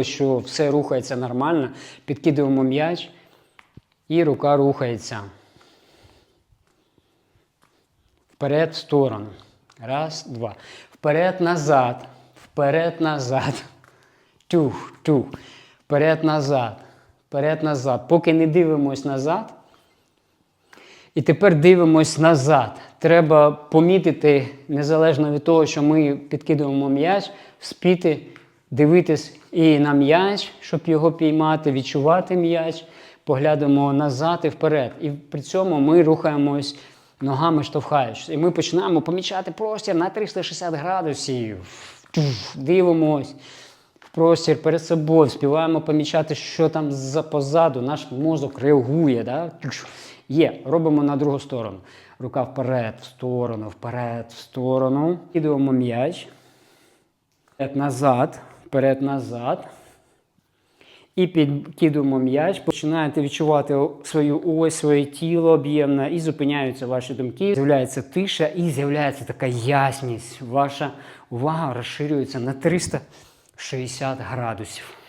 що все рухається нормально, підкидуємо м'яч і рука рухається. Вперед, в сторону. Раз, два. Вперед, назад. Вперед, назад. Тух, тух. Вперед, назад. Вперед, назад. Поки не дивимось назад. І тепер дивимось назад. Треба помітити, незалежно від того, що ми підкидуємо м'яч, спіти, дивитись і на м'яч, щоб його піймати, відчувати м'яч, поглядемо назад і вперед. І при цьому ми рухаємось ногами штовхаючись. І ми починаємо помічати простір на 360 градусів. Дивимось в простір перед собою, співаємо помічати, що там за позаду, наш мозок реагує. Да? Є, робимо на другу сторону. Рука вперед, в сторону, вперед, в сторону. Кидуємо м'яч. Назад, вперед, назад. І підкидуємо м'яч, починаєте відчувати свою ось, своє тіло об'ємне, і зупиняються ваші думки. З'являється тиша і з'являється така ясність. Ваша увага розширюється на 360 градусів.